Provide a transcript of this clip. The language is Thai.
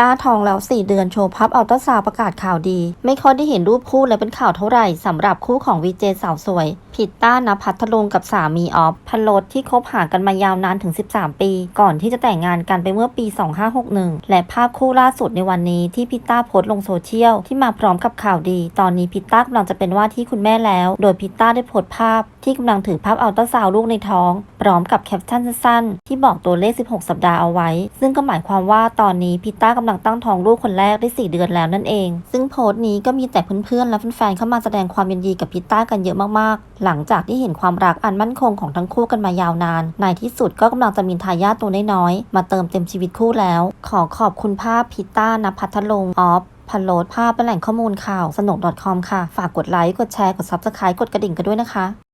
ต้าทองแล้ว 4 เดือนโชว์พับอัลตราซาวประกาศข่าวดี ไม่ค่อยได้เห็นรูปคู่และเป็นข่าวเท่าไหร่สำหรับคู่ของวีเจสาวสวยพิตต้านภัทรลงกับสามีออฟพันโลดที่คบหากันมายาวนานถึง 13 ปี ก่อนที่จะแต่งงานกันไปเมื่อปี 2561 และภาพคู่ล่าสุดในวันนี้ที่พิต้าโพสต์ลงโซเชียลที่มาพร้อมกับข่าวดี ตอนนี้พิต้ากำลังจะเป็นว่าที่คุณแม่แล้ว โดยพิต้าได้โพสต์ภาพที่กำลังถือภาพอัลตราซาวลูกในท้อง พร้อมกับแคปชั่นสั้นๆ ที่บอกตัวเลข 16 สัปดาห์เอาไว้ ซึ่งก็หมายความว่าตอนนี้พิต้ากำลังตั้งท้องลูกคนแรกได้ 4 เดือนแล้วนั่นเอง ซึ่งโพสต์นี้ก็มีแต่เพื่อนๆ และแฟนๆ เข้ามาแสดงความยินดีกับพิต้ากันเยอะมากๆ หลังจากที่เห็นความรักอันมั่นคงของทั้งคู่กันมายาวนาน ในที่สุดก็กำลังจะมีทายาทตัวน้อยๆ มาเติมเต็มชีวิตคู่แล้ว ขอขอบคุณภาพพิต้านภัทรลงออฟพันโหลดภาพเป็นแหล่งข้อมูลข่าวสนุก .com ค่ะ ฝากกดไลค์ กดแชร์ กด Subscribe กดกระดิ่งกันด้วยนะคะ